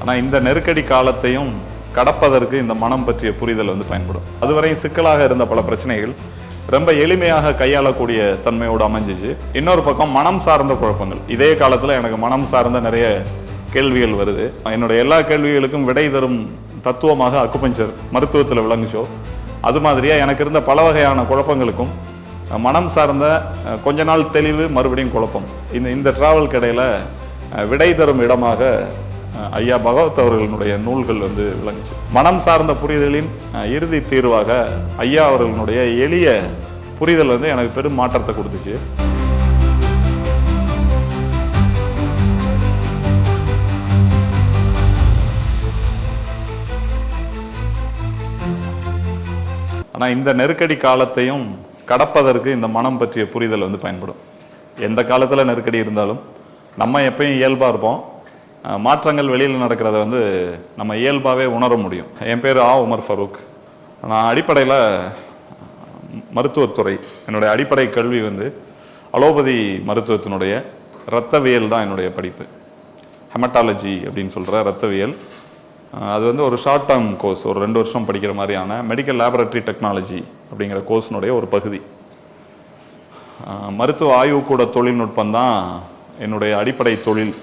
ஆனால் இந்த நெருக்கடி காலத்தையும் கடப்பதற்கு இந்த மனம் பற்றிய புரிதல் வந்து பயன்படும். அதுவரையும் சிக்கலாக இருந்த பல பிரச்சனைகள் ரொம்ப எளிமையாக கையாளக்கூடிய தன்மையோடு அமைஞ்சிச்சு. இன்னொரு பக்கம் மனம் சார்ந்த குழப்பங்கள். இதே காலத்தில் எனக்கு மனம் சார்ந்த நிறைய கேள்விகள் வருது. என்னுடைய எல்லா கேள்விகளுக்கும் விடை தரும் தத்துவமாக அக்குபஞ்சர் மருத்துவத்தில் விளங்குச்சோ அது மாதிரியாக எனக்கு இருந்த பல வகையான குழப்பங்களுக்கும் மனம் சார்ந்த கொஞ்ச நாள் தெளிவு மறுபடியும் குழப்பம். இந்த இந்த டிராவல் கடையில் விடை தரும் இடமாக ஐயா பகவத் அவர்களுடைய நூல்கள் வந்து விளங்குச்சு. மனம் சார்ந்த புரிதலின் இறுதி தீர்வாக ஐயா அவர்களுடைய எளிய புரிதல் வந்து எனக்கு பெரும் மாற்றத்தை கொடுத்துச்சு. ஆனால் இந்த நெருக்கடி காலத்தையும் கடப்பதற்கு இந்த மனம் பற்றிய புரிதல் வந்து பயன்படும். எந்த காலத்தில் நெருக்கடி இருந்தாலும் நம்ம எப்பயும் இயல்பாக இருப்போம். மாற்றங்கள் வெளியில் நடக்கிறத வந்து நம்ம இயல்பாகவே உணர முடியும். என் பேர் ஆ. Umar Farouk. நான் அடிப்படையில் மருத்துவத்துறை என்னுடைய அடிப்படை கல்வி வந்து அலோபதி மருத்துவத்தினுடைய இரத்தவியல் தான் என்னுடைய படிப்பு. ஹெமட்டாலஜி அப்படின்னு சொல்கிற இரத்தவியல் அது வந்து ஒரு ஷார்ட் டேர்ம் கோர்ஸ் ஒரு ரெண்டு வருஷம் படிக்கிற மாதிரியான மெடிக்கல் லேபரட்டரி டெக்னாலஜி அப்படிங்கிற கோர்ஸினுடைய ஒரு பகுதி. மருத்துவ ஆய்வுக்கூட தொழில்நுட்பம் தான் என்னுடைய அடிப்படை தொழில்.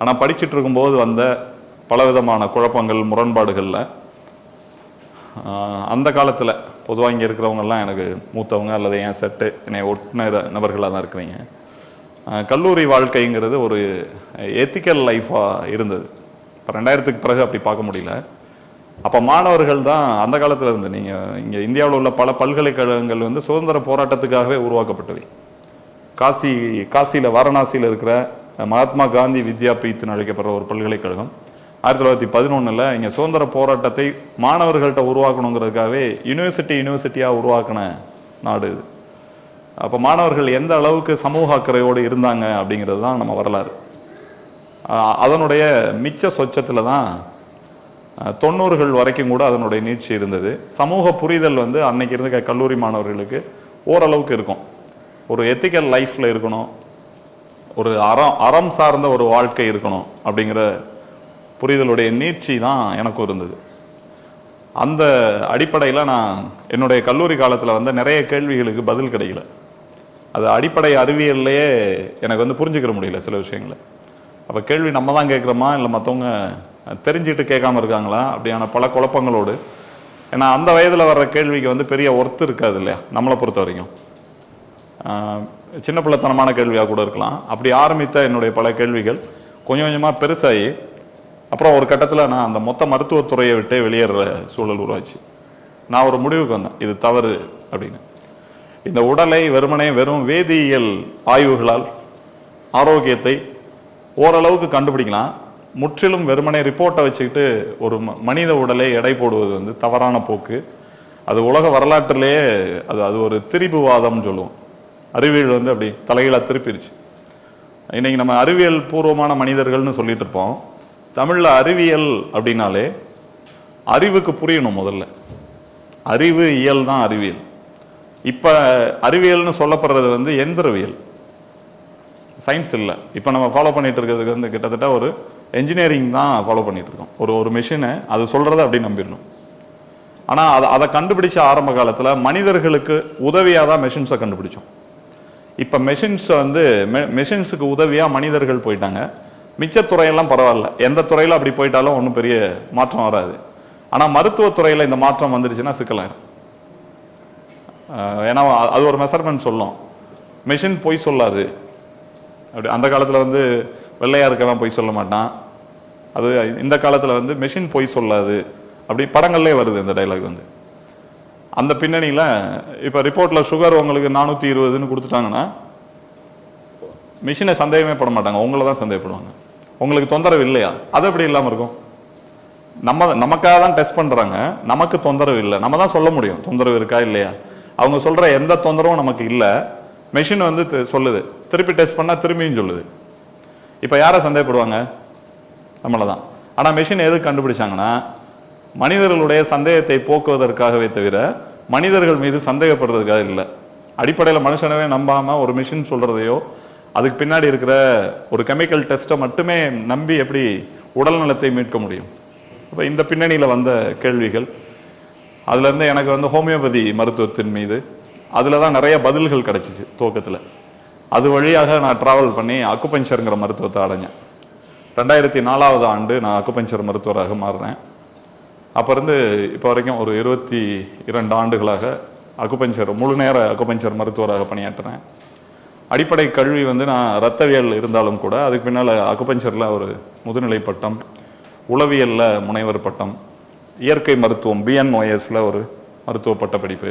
ஆனால் படிச்சுட்டு இருக்கும்போது வந்த பலவிதமான குழப்பங்கள் முரண்பாடுகளில் அந்த காலத்தில் பொதுவாக இங்கே இருக்கிறவங்கெல்லாம் எனக்கு மூத்தவங்க அல்லது என் செட்டு என்னை ஒட்டின நபர்களாக தான் இருக்கிறீங்க. கல்லூரி வாழ்க்கைங்கிறது ஒரு எத்திக்கல் லைஃபாக இருந்தது. இப்போ ரெண்டாயிரத்துக்கு பிறகு அப்படி பார்க்க முடியல. அப்போ மாணவர்கள் தான் அந்த காலத்தில் இருந்து நீங்கள் இங்கே இந்தியாவில் உள்ள பல பல்கலைக்கழகங்கள் வந்து சுதந்திர போராட்டத்துக்காகவே உருவாக்கப்பட்டவை. காசி காசியில் வாரணாசியில் இருக்கிற மகாத்மா காந்தி வித்யாபீத்னு அழைக்கப்படுற ஒரு பல்கலைக்கழகம். ஆயிரத்தி தொள்ளாயிரத்தி பதினொன்றில் இங்கே சுதந்திர போராட்டத்தை மாணவர்கள்ட்ட உருவாக்கணுங்கிறதுக்காகவே யூனிவர்சிட்டி யூனிவர்சிட்டியாக உருவாக்கின நாடு இது. அப்போ மாணவர்கள் எந்த அளவுக்கு சமூக அக்கறையோடு இருந்தாங்க அப்படிங்கிறது தான் நம்ம வரலாறு. அதனுடைய மிச்ச சொச்சத்தில் தான் தொண்ணூறுகள் வரைக்கும் கூட அதனுடைய நீட்சி இருந்தது. சமூக புரிதல் வந்து அன்னைக்கு இருந்த க- கல்லூரி மாணவர்களுக்கு ஓரளவுக்கு இருக்கும். ஒரு எத்திக்கல் லைஃப்பில் இருக்கணும். ஒரு அறம் அறம் சார்ந்த ஒரு வாழ்க்கை இருக்கணும் அப்படிங்கிற புரிதலுடைய நீட்சி தான் எனக்கும் இருந்தது. அந்த அடிப்படையில் நான் என்னுடைய கல்லூரி காலத்தில் வந்து நிறைய கேள்விகளுக்கு பதில் கிடைக்கல. அது அடிப்படை அறிவியல்லையே எனக்கு வந்து புரிஞ்சுக்கிற முடியல சில விஷயங்களை. அப்போ கேள்வி நம்ம தான் கேட்குறோமா? இல்லை மற்றவங்க தெரிஞ்சுக்கிட்டு கேட்காம இருக்காங்களா? அப்படியான பல குழப்பங்களோடு. ஏன்னா அந்த வயதில் வர்ற கேள்விக்கு வந்து பெரிய ஒர்த்து இருக்காது இல்லையா? நம்மளை பொறுத்த வரைக்கும். சின்ன பிள்ளைத்தனமான கேள்வியாக கூட இருக்கலாம். அப்படி ஆரம்பித்த என்னுடைய பல கேள்விகள் கொஞ்சம் கொஞ்சமாக பெருசாகி அப்புறம் ஒரு கட்டத்தில் நான் அந்த மொத்த மருத்துவத்துறையை விட்டே வெளியேற சூழல் உருவாச்சு. நான் ஒரு முடிவுக்கு வந்தேன் இது தவறு அப்படின்னு. இந்த உடலை வெறுமனே வெறும் வேதியியல் ஆய்வுகளால் ஆரோக்கியத்தை ஓரளவுக்கு கண்டுபிடிக்கலாம். முற்றிலும் வெறுமனே ரிப்போர்ட்டை வச்சுக்கிட்டு ஒரு ம- மனித உடலை எடை போடுவது வந்து தவறான போக்கு. அது உலக வரலாற்றிலேயே அது அது ஒரு திரிபுவாதம்னு சொல்லுவோம். அறிவியல் வந்து அப்படி தலைகளாக திருப்பிருச்சு இன்றைக்கி நம்ம அறிவியல் பூர்வமான மனிதர்கள்னு சொல்லிட்டு இருப்போம். தமிழில் அறிவியல் அப்படின்னாலே அறிவுக்கு புரியணும் முதல்ல. அறிவு இயல் தான் அறிவியல். இப்போ அறிவியல்னு சொல்லப்படுறது வந்து எந்திரவியல். சயின்ஸ் இல்லை. இப்போ நம்ம ஃபாலோ பண்ணிட்டு இருக்கிறதுக்கு வந்து கிட்டத்தட்ட ஒரு என்ஜினியரிங் தான் ஃபாலோ பண்ணிகிட்டு இருக்கோம். ஒரு ஒரு மிஷினை அது சொல்கிறத அப்படி நம்பிடணும். ஆனால் அதை அதை கண்டுபிடிச்ச ஆரம்ப காலத்தில் மனிதர்களுக்கு உதவியாக தான் மெஷின்ஸை கண்டுபிடிச்சோம். இப்போ மெஷின்ஸ் வந்து மெஷின்ஸுக்கு உதவியாக மனிதர்கள் போயிட்டாங்க. மிச்ச துறையெல்லாம் பரவாயில்ல. எந்த துறையில் அப்படி போயிட்டாலும் ஒன்றும் பெரிய மாற்றம் வராது. ஆனால் மருத்துவத்துறையில் இந்த மாற்றம் வந்துருச்சுன்னா சிக்கலாயிரும். ஏன்னா அது ஒரு மெஷர்மெண்ட் சொல்லும். மெஷின் பொய் சொல்லாது. அப்படி அந்த காலத்தில் வந்து வெள்ளையாக இருக்கவன் பொய் சொல்ல மாட்டான். அது இந்த காலத்தில் வந்து மெஷின் பொய் சொல்லாது. அப்படி படங்கள்லேயே வருது இந்த டைலாக் வந்து. அந்த பின்னணியில் இப்போ ரிப்போர்ட்டில் சுகர் உங்களுக்கு நானூற்றி இருபதுன்னு கொடுத்துட்டாங்கன்னா மிஷினை சந்தேகமே பட மாட்டாங்க. உங்களை தான் சந்தேகப்படுவாங்க. உங்களுக்கு தொந்தரவு இல்லையா? அது எப்படி இல்லாமல் இருக்கும்? நம்ம நமக்காக தான் டெஸ்ட் பண்ணுறாங்க நமக்கு தொந்தரவு இல்லை. நம்ம தான் சொல்ல முடியும். தொந்தரவு இருக்கா இல்லையா? அவங்க சொல்கிற எந்த தொந்தரவும் நமக்கு இல்லை. மெஷின் வந்து சொல்லுது. திருப்பி டெஸ்ட் பண்ணால் திரும்பியும் சொல்லுது. இப்போ யாரை சந்தேகப்படுவாங்க? நம்மளை தான். ஆனால் மெஷின் எது கண்டுபிடிச்சாங்கன்னா மனிதர்களுடைய சந்தேகத்தை போக்குவதற்காகவே தவிர மனிதர்கள் மீது சந்தேகப்படுறதுக்காக இல்லை. அடிப்படையில் மனுஷனவே நம்பாமல் ஒரு மிஷின் சொல்கிறதையோ அதுக்கு பின்னாடி இருக்கிற ஒரு கெமிக்கல் டெஸ்ட்டை மட்டுமே நம்பி எப்படி உடல் நலத்தை மீட்க முடியும்? அப்போ இந்த பின்னணியில் வந்த கேள்விகள். அதுலேருந்து எனக்கு வந்து ஹோமியோபதி மருத்துவத்தின் மீது அதில் தான் நிறைய பதில்கள் கிடச்சிச்சு துவக்கத்தில். அது வழியாக நான் ட்ராவல் பண்ணி அக்குபஞ்சருங்கிற மருத்துவத்தை அடைஞ்சேன். ரெண்டாயிரத்தி நாலாவது ஆண்டு நான் அக்குபஞ்சர் மருத்துவராக மாறினேன் அப்போ இருந்து இப்போ வரைக்கும் ஒரு இருபத்தி இரண்டு ஆண்டுகளாக அக்குபஞ்சர் முழு நேர அக்குபஞ்சர் மருத்துவராக பணியாற்றுறேன். அடிப்படை கல்வி வந்து நான் ரத்தவியல் இருந்தாலும் கூட அதுக்கு பின்னால் அக்குபஞ்சரில் ஒரு முதுநிலை பட்டம் உளவியலில் முனைவர் பட்டம் இயற்கை மருத்துவம் பிஎன்ஒஎஸில் ஒரு மருத்துவ பட்டப்படிப்பு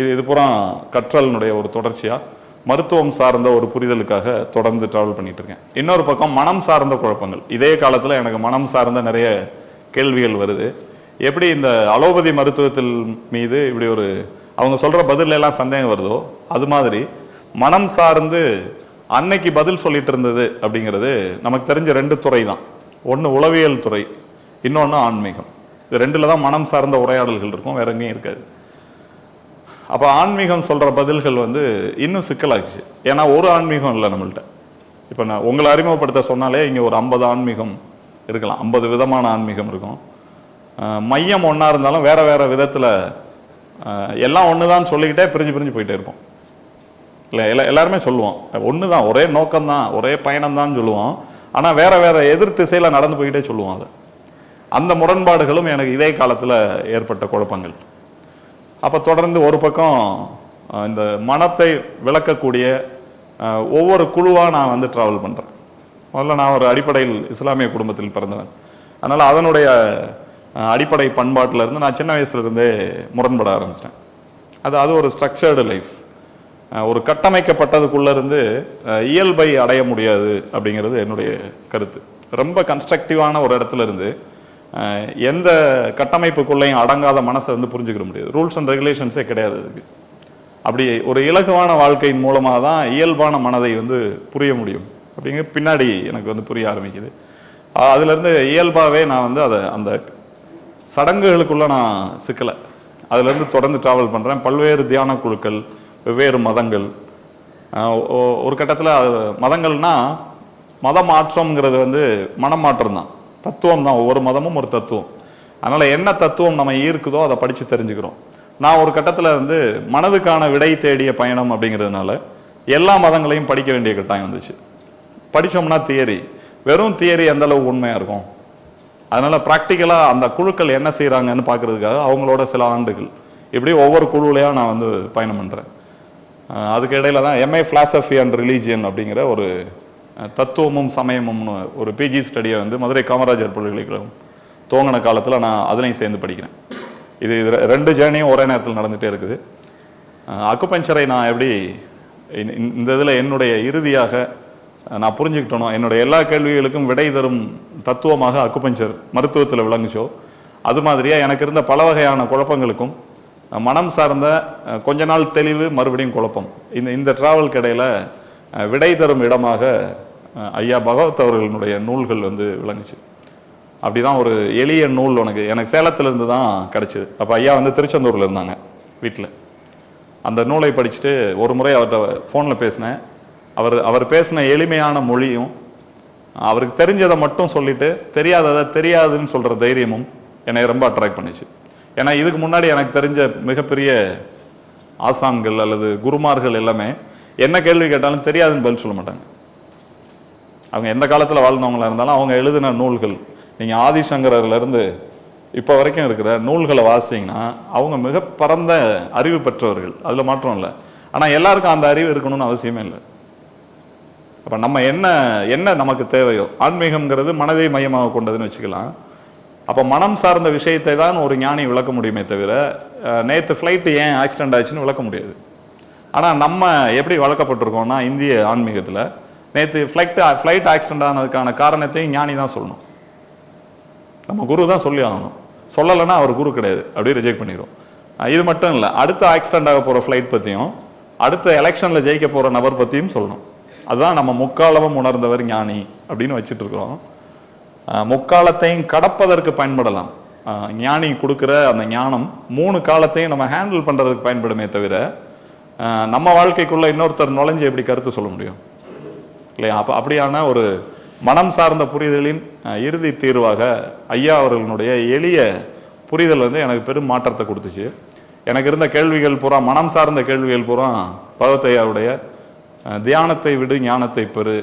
இது இது பூரா கற்றலினுடைய ஒரு தொடர்ச்சியாக மருத்துவம் சார்ந்த ஒரு புரிதலுக்காக தொடர்ந்து ட்ராவல் பண்ணிகிட்டு இருக்கேன். இன்னொரு பக்கம் மனம் சார்ந்த குழப்பங்கள். இதே காலத்தில் எனக்கு மனம் சார்ந்த நிறைய கேள்விகள் வருது. எப்படி இந்த அலோபதி மருத்துவத்தில் மீது இப்படி ஒரு அவங்க சொல்கிற பதில் எல்லாம் சந்தேகம் வருதோ? அது மாதிரி மனம் சார்ந்து அன்னைக்கு பதில் சொல்லிட்டு இருந்தது அப்படிங்கிறது நமக்கு தெரிஞ்ச ரெண்டு துறை தான். ஒன்று உளவியல் துறை இன்னொன்று ஆன்மீகம். இது ரெண்டில் தான் மனம் சார்ந்த உரையாடல்கள் இருக்கும் வேற எங்கேயும் இருக்காது. அப்போ ஆன்மீகம் சொல்கிற பதில்கள் வந்து இன்னும் சிக்கலாகிச்சு. ஏன்னா ஒரு ஆன்மீகம் இல்லை நம்மள்ட்ட. இப்போ நான் உங்களை அறிமுகப்படுத்த சொன்னாலே இங்கே ஒரு ஐம்பது ஆன்மீகம் இருக்கலாம். ஐம்பது விதமான ஆன்மீகம் இருக்கும். மையம் ஒன்றா இருந்தாலும் வேறு வேறு விதத்தில் எல்லாம் ஒன்று தான் சொல்லிக்கிட்டே பிரிஞ்சு பிரிஞ்சு போயிட்டே இருப்போம். இல்லை எல்லா எல்லாருமே சொல்லுவோம். ஒன்று தான் ஒரே நோக்கம் தான் ஒரே பயணம் தான் சொல்லுவோம். ஆனால் வேறு வேறு எதிர் திசையில் நடந்து போய்கிட்டே சொல்லுவோம் அது. அந்த முரண்பாடுகளும் எனக்கு இதே காலத்தில் ஏற்பட்ட குழப்பங்கள். அப்போ தொடர்ந்து ஒரு பக்கம் இந்த மனத்தை விளக்கக்கூடிய ஒவ்வொரு குழுவாக நான் வந்து ட்ராவல் பண்ணுறேன் முதல்ல நான் ஒரு அடிப்படையில் இஸ்லாமிய குடும்பத்தில் பிறந்தவன். அதனால் அதனுடைய அடிப்படை பண்பாட்டிலேருந்து நான் சின்ன வயசுலேருந்தே முரண்பட ஆரம்பிச்சிட்டேன். அது அது ஒரு ஸ்ட்ரக்சர்டு லைஃப் ஒரு கட்டமைக்கப்பட்டதுக்குள்ளேருந்து இயல்பை அடைய முடியாது அப்படிங்கிறது என்னுடைய கருத்து. ரொம்ப கன்ஸ்ட்ரக்டிவான ஒரு இடத்துல இருந்து எந்த கட்டமைப்புக்குள்ளேயும் அடங்காத மனசை வந்து புரிஞ்சுக்கிற முடியாது. ரூல்ஸ் அண்ட் ரெகுலேஷன்ஸே கிடையாது அதுக்கு. அப்படி ஒரு இலகுவான வாழ்க்கையின் மூலமாக தான் இயல்பான மனதை வந்து புரிய முடியும் அப்படிங்கிற பின்னாடி எனக்கு வந்து புரிய ஆரம்பிக்குது. அதுலேருந்து இயல்பாகவே நான் வந்து அதை அந்த சடங்குகளுக்குள்ளே நான் சிக்கலை. அதுலேருந்து தொடர்ந்து ட்ராவல் பண்ணுறேன் பல்வேறு தியான குழுக்கள் வெவ்வேறு மதங்கள். ஒ- ஒரு கட்டத்தில் மதங்கள்னா மத மாற்றம்ங்கிறது வந்து மனம் மாற்றம் தான். தத்துவம் தான். ஒவ்வொரு மதமும் ஒரு தத்துவம். அதனால் என்ன தத்துவம் நம்ம ஈர்க்குதோ அதை படித்து தெரிஞ்சுக்கிறோம். நான் ஒரு கட்டத்தில் வந்து மனதுக்கான விடை தேடிய பயணம் அப்படிங்கிறதுனால எல்லா மதங்களையும் படிக்க வேண்டிய கட்டாயம் வந்துச்சு. படிச்சோம்னா தியரி வெறும் தியரி எந்தளவு உண்மையாக இருக்கும்? அதனால் ப்ராக்டிக்கலாக அந்த குழுக்கள் என்ன செய்கிறாங்கன்னு பார்க்கறதுக்காக அவங்களோட சில ஆண்டுகள். இப்படி ஒவ்வொரு குழுவிலையாக நான் வந்து பயணம் பண்ணுறேன் அதுக்கு இடையில தான் எம்ஏ ஃபிலாசபி அண்ட் ரிலீஜியன் அப்படிங்கிற ஒரு தத்துவமும் சமயமும்னு ஒரு பிஜி ஸ்டடியை வந்து மதுரை காமராஜர் பல்கலைக்கழகம் துவங்கின காலத்தில் நான் அதுலேயும் சேர்ந்து படிக்கிறேன். இது இது ரெண்டு ஜேர்னியும் ஒரே நேரத்தில் நடந்துகிட்டே இருக்குது. அக்குபஞ்சரை நான் எப்படி இந்த- இதில் என்னுடைய இறுதியாக நான் புரிஞ்சுக்கிட்டணும் என்னோட எல்லா கேள்விகளுக்கும் விடை தரும் தத்துவமாக அக்குபஞ்சர் மருத்துவத்தில் விளங்குச்சோ? அது மாதிரியாக எனக்கு இருந்த பல வகையான குழப்பங்களுக்கும் மனம் சார்ந்த கொஞ்ச நாள் தெளிவு மறுபடியும் குழப்பம். இந்த இந்த ட்ராவல் கடையில் விடை தரும் இடமாக ஐயா பகவத் அவர்களினுடைய நூல்கள் வந்து விளங்குச்சு. அப்படி தான் ஒரு எளிய நூல் உனக்கு. எனக்கு சேலத்துல இருந்து தான் கிடச்சிது. அப்போ ஐயா வந்து திருச்செந்தூரில் இருந்தாங்க வீட்டில் அந்த நூலை படிச்சுட்டு ஒரு முறை அவர்கிட்ட ஃபோனில் பேசினேன். அவர் அவர் பேசின எளிமையான மொழியும் அவருக்கு தெரிஞ்சதை மட்டும் சொல்லிட்டு தெரியாததை தெரியாதுன்னு சொல்கிற தைரியமும் என்னை ரொம்ப அட்ராக்ட் பண்ணிச்சு. ஏன்னா இதுக்கு முன்னாடி எனக்கு தெரிஞ்ச மிகப்பெரிய ஆசான்கள் அல்லது குருமார்கள் எல்லாமே என்ன கேள்வி கேட்டாலும் தெரியாதுன்னு பதில் சொல்ல மாட்டாங்க. அவங்க எந்த காலத்தில் வாழ்ந்தவங்களா இருந்தாலும் அவங்க எழுதின நூல்கள் நீங்கள் ஆதிசங்கரர்லேருந்து இப்போ வரைக்கும் இருக்கிற நூல்களை வாசிங்கன்னா அவங்க மிக பரந்த அறிவு பெற்றவர்கள். அதில் மாற்றம் இல்லை. ஆனால் எல்லாருக்கும் அந்த அறிவு இருக்கணும்னு அவசியமே இல்லை. அப்போ நம்ம என்ன என்ன நமக்கு தேவையோ ஆன்மீகம்ங்கிறது மனதை மையமாக கொண்டதுன்னு வச்சுக்கலாம். அப்போ மனம் சார்ந்த விஷயத்தை தான் ஒரு ஞானி விளக்க முடியுமே தவிர நேற்று ஃப்ளைட்டு ஏன் ஆக்சிடென்ட் ஆச்சுன்னு விளக்க முடியாது. ஆனால் நம்ம எப்படி வளர்க்கப்பட்டிருக்கோம்னா இந்திய ஆன்மீகத்தில் நேற்று ஃப்ளைட்டு ஃப்ளைட் ஆக்சிடென்ட் ஆனதுக்கான காரணத்தையும் ஞானி தான் சொல்லணும். நம்ம குரு தான் சொல்லி ஆகணும். சொல்லலைன்னா அவர் குரு கிடையாது அப்படியே ரிஜெக்ட் பண்ணிடும் இது மட்டும் இல்லை அடுத்த ஆக்சிடென்ட் ஆக போகிற ஃப்ளைட் பற்றியும் அடுத்த எலெக்ஷனில் ஜெயிக்க போகிற நபர் பற்றியும் சொல்லணும். அதுதான் நம்ம முக்காலமும் உணர்ந்தவர் ஞானி அப்படின்னு வச்சுட்டு இருக்கிறோம் முக்காலத்தையும் கடப்பதற்கு பயன்படலாம். ஞானி கொடுக்குற அந்த ஞானம் மூணு காலத்தையும் நம்ம ஹேண்டில் பண்ணுறதுக்கு பயன்படுமே தவிர நம்ம வாழ்க்கைக்குள்ள இன்னொருத்தர் நுழைஞ்சு எப்படி கருத்து சொல்ல முடியும்? இல்லையா? அப்போ அப்படியான ஒரு மனம் சார்ந்த புரிதலின் இறுதி தீர்வாக ஐயா அவர்களுடைய எளிய புரிதல் வந்து எனக்கு பெரும் மாற்றத்தை கொடுத்துச்சு. எனக்கு இருந்த கேள்விகள் பூரா மனம் சார்ந்த கேள்விகள் பூரா பகவத்தையாவுடைய ஐயாவுடைய தியானத்தை விடு ஞானத்தை பெறு.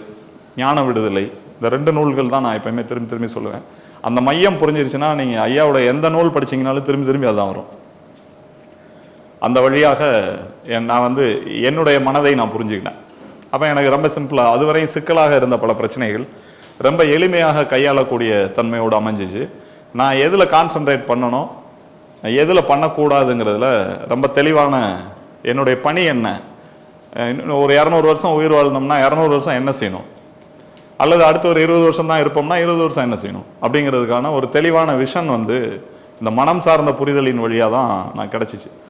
ஞான விடுதலை. இந்த ரெண்டு நூல்கள் தான் நான் எப்பயுமே திரும்பி திரும்பி சொல்லுவேன். அந்த மையம் புரிஞ்சிருச்சுன்னா நீங்கள் ஐயாவோட எந்த நூல் படிச்சிங்கனாலும் திரும்பி திரும்பி அதுதான் வரும். அந்த வழியாக என் நான் வந்து என்னுடைய மனதை நான் புரிஞ்சுக்கிட்டேன் அப்போ எனக்கு ரொம்ப சிம்பிளாக அதுவரையும் சிக்கலாக இருந்த பல பிரச்சனைகள் ரொம்ப எளிமையாக கையாளக்கூடிய தன்மையோடு அமைஞ்சிச்சு. நான் எதில் கான்சென்ட்ரேட் பண்ணணும் எதில் பண்ணக்கூடாதுங்கிறதுல ரொம்ப தெளிவான என்னுடைய பணி என்ன இன்னும் ஒரு இரநூறு வருஷம் உயிர் வாழ்ந்தோம்னா இரநூறு வருஷம் என்ன செய்யணும்? அல்லது அடுத்த ஒரு இருபது வருஷம் தான் இருப்போம்னா இருபது வருஷம் என்ன செய்யணும்? அப்படிங்கிறதுக்கான ஒரு தெளிவான விஷன் வந்து இந்த மனம் சார்ந்த புரிதலின் வழியாக தான் நான் கிடச்சிச்சு.